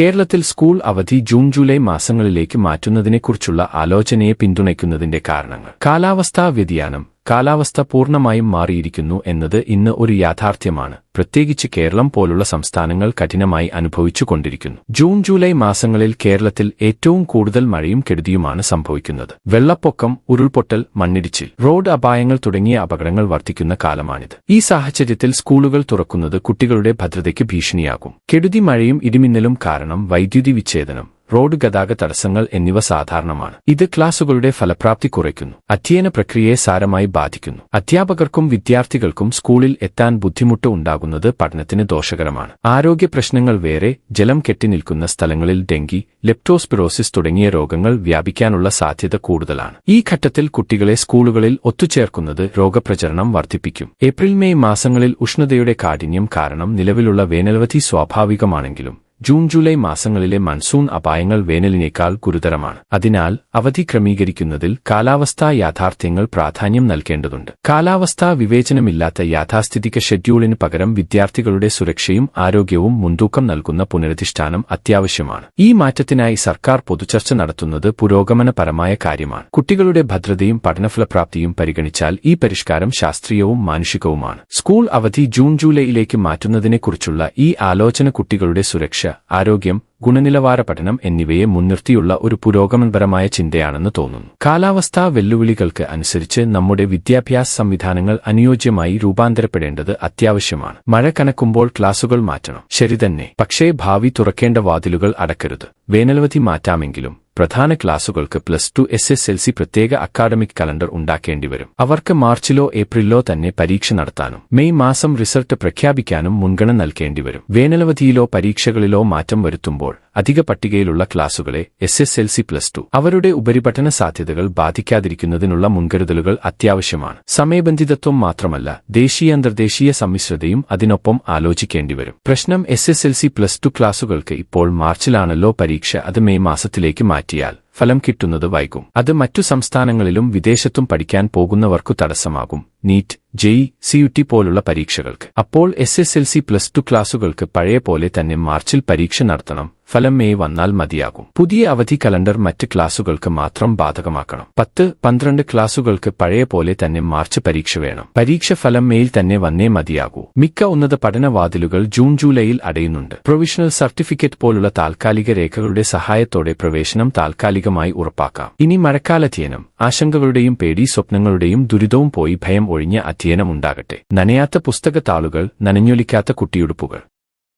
കേരളത്തിൽ സ്കൂൾ അവധി June July മാസങ്ങളിലേക്ക് മാറ്റുന്നതിനെക്കുറിച്ചുള്ള ആലോചനയെ പിന്തുണയ്ക്കുന്നതിന്റെ കാരണങ്ങൾ. കാലാവസ്ഥാ വ്യതിയാനം കാലാവസ്ഥ പൂർണമായും മാറിയിരിക്കുന്നു എന്നത് ഇന്ന് ഒരു യാഥാർത്ഥ്യമാണ്. പ്രത്യേകിച്ച് കേരളം പോലുള്ള സംസ്ഥാനങ്ങൾ കഠിനമായി അനുഭവിച്ചുകൊണ്ടിരിക്കുന്നു ജൂൺ ജൂലൈ മാസങ്ങളിൽ കേരളത്തിൽ ഏറ്റവും കൂടുതൽ മഴയും കെടുതിയുമാണ് സംഭവിക്കുന്നത്. വെള്ളപ്പൊക്കം ഉരുൾപൊട്ടൽ മണ്ണിടിച്ചിൽ റോഡ് അപായങ്ങൾ തുടങ്ങിയ അപകടങ്ങൾ വർദ്ധിക്കുന്ന കാലമാണിത്. ഈ സാഹചര്യത്തിൽ സ്കൂളുകൾ തുറക്കുന്നത് കുട്ടികളുടെ ഭദ്രതയ്ക്ക് ഭീഷണിയാകും. കെടുതി മഴയും ഇടിമിന്നലും കാരണം വൈദ്യുതി വിച്ഛേദനം റോഡ് ഗതാഗത തടസ്സങ്ങൾ എന്നിവ സാധാരണമാണ്. ഇത് ക്ലാസുകളുടെ ഫലപ്രാപ്തി കുറയ്ക്കുന്നു. അധ്യയന പ്രക്രിയയെ സാരമായി ബാധിക്കുന്നു. അധ്യാപകർക്കും വിദ്യാർത്ഥികൾക്കും സ്കൂളിൽ എത്താൻ ബുദ്ധിമുട്ട് ഉണ്ടാകുന്നത് പഠനത്തിന് ദോഷകരമാണ്. ആരോഗ്യ പ്രശ്നങ്ങൾ വേറെ ജലം കെട്ടിനിൽക്കുന്ന സ്ഥലങ്ങളിൽ ഡെങ്കി ലെപ്റ്റോസ്പിറോസിസ് തുടങ്ങിയ രോഗങ്ങൾ വ്യാപിക്കാനുള്ള സാധ്യത കൂടുതലാണ്. ഈ ഘട്ടത്തിൽ കുട്ടികളെ സ്കൂളുകളിൽ ഒത്തുചേർക്കുന്നത് രോഗപ്രചരണം വർദ്ധിപ്പിക്കും. ഏപ്രിൽ മെയ് മാസങ്ങളിൽ ഉഷ്ണതയുടെ കാഠിന്യം കാരണം നിലവിലുള്ള വേനലവധി സ്വാഭാവികമാണെങ്കിലും ജൂൺ ജൂലൈ മാസങ്ങളിലെ മൺസൂൺ അപായങ്ങൾ വേനലിനേക്കാൾ ഗുരുതരമാണ്. അതിനാൽ അവധി ക്രമീകരിക്കുന്നതിൽ കാലാവസ്ഥാ യാഥാർത്ഥ്യങ്ങൾ പ്രാധാന്യം നൽകേണ്ടതുണ്ട്. കാലാവസ്ഥാ വിവേചനമില്ലാത്ത യാഥാസ്ഥിതിക ഷെഡ്യൂളിന് പകരം വിദ്യാർത്ഥികളുടെ സുരക്ഷയും ആരോഗ്യവും മുൻതൂക്കം നൽകുന്ന പുനരധിഷ്ഠാനം അത്യാവശ്യമാണ്. ഈ മാറ്റത്തിനായി സർക്കാർ പൊതുചർച്ച നടത്തുന്നത് പുരോഗമനപരമായ കാര്യമാണ്. കുട്ടികളുടെ ഭദ്രതയും പഠനഫലപ്രാപ്തിയും പരിഗണിച്ചാൽ ഈ പരിഷ്കാരം ശാസ്ത്രീയവും മാനുഷികവുമാണ്. സ്കൂൾ അവധി ജൂൺ ജൂലൈയിലേക്ക് മാറ്റുന്നതിനെക്കുറിച്ചുള്ള ഈ ആലോചന കുട്ടികളുടെ സുരക്ഷ ആരോഗ്യം ഗുണനിലവാര പഠനം എന്നിവയെ മുൻനിർത്തിയുള്ള ഒരു പുരോഗമനപരമായ ചിന്തയാണെന്ന് തോന്നുന്നു. കാലാവസ്ഥാ വെല്ലുവിളികൾക്ക് അനുസരിച്ച് നമ്മുടെ വിദ്യാഭ്യാസ സംവിധാനങ്ങൾ അനുയോജ്യമായി രൂപാന്തരപ്പെടേണ്ടത് അത്യാവശ്യമാണ്. മഴ കനക്കുമ്പോൾ ക്ലാസുകൾ മാറ്റണം. ശരി തന്നെ. പക്ഷേ ഭാവി തുറക്കേണ്ട വാതിലുകൾ അടക്കരുത്. വേനലവധി മാറ്റാമെങ്കിലും പ്രധാന ക്ലാസുകൾക്ക് plus two S S L C പ്രത്യേക അക്കാഡമിക് കലണ്ടർ ഉണ്ടാക്കേണ്ടി വരും അവർക്ക് മാർച്ചിലോ ഏപ്രിലോ തന്നെ പരീക്ഷ നടത്താനും മെയ് മാസം റിസൾട്ട് പ്രഖ്യാപിക്കാനും മുൻഗണന നൽകേണ്ടിവരും. വേനലവധിയിലോ പരീക്ഷകളിലോ മാറ്റം വരുത്തുമ്പോൾ അധിക പട്ടികയിലുള്ള ക്ലാസുകളെ S S L C plus two അവരുടെ ഉപരിപഠന സാധ്യതകൾ ബാധിക്കാതിരിക്കുന്നതിനുള്ള മുൻകരുതലുകൾ അത്യാവശ്യമാണ്. സമയബന്ധിതത്വം മാത്രമല്ല ദേശീയ അന്തർദേശീയ സമ്മിശ്രതയും അതിനൊപ്പം ആലോചിക്കേണ്ടിവരും. പ്രശ്നം S S L C plus two ക്ലാസുകൾക്ക് ഇപ്പോൾ മാർച്ചിലാണല്ലോ പരീക്ഷ അത് മെയ് മാസത്തിലേക്ക് മാറ്റിയാൽ ഫലം കിട്ടുന്നത് വൈകും. അത് മറ്റു സംസ്ഥാനങ്ങളിലും വിദേശത്തും പഠിക്കാൻ പോകുന്നവർക്കു തടസ്സമാകും. നീറ്റ് ജെയ് സിയുടി പോലുള്ള പരീക്ഷകൾക്ക്. അപ്പോൾ S S L C plus two ക്ലാസുകൾക്ക് പഴയ പോലെ തന്നെ മാർച്ചിൽ പരീക്ഷ നടത്തണം. ഫലം മെയ് വന്നാൽ മതിയാകും. പുതിയ അവധി കലണ്ടർ മറ്റ് ക്ലാസുകൾക്ക് മാത്രം ബാധകമാക്കണം. പത്ത് പന്ത്രണ്ട് ക്ലാസുകൾക്ക് പഴയ പോലെ തന്നെ മാർച്ച് പരീക്ഷ വേണം. പരീക്ഷ ഫലം മെയിൽ തന്നെ വന്നേ മതിയാകൂ. മിക്ക ഉന്നത പഠനവാതിലുകൾ ജൂൺ ജൂലൈയിൽ അടയുന്നുണ്ട്. പ്രൊവിഷണൽ സർട്ടിഫിക്കറ്റ് പോലുള്ള താൽക്കാലിക രേഖകളുടെ സഹായത്തോടെ പ്രവേശനം താൽക്കാലികമായി ഉറപ്പാക്കാം. ഇനി മഴക്കാലധ്യയനം. ആശങ്കകളുടെയും പേടി സ്വപ്നങ്ങളുടെയും ദുരിതവും പോയി ഭയം ഒഴിഞ്ഞ അധ്യയനം ഉണ്ടാകട്ടെ. നനയാത്ത പുസ്തകത്താളുകൾ നനഞ്ഞൊലിക്കാത്ത കുട്ടിയുടുപ്പുകൾ.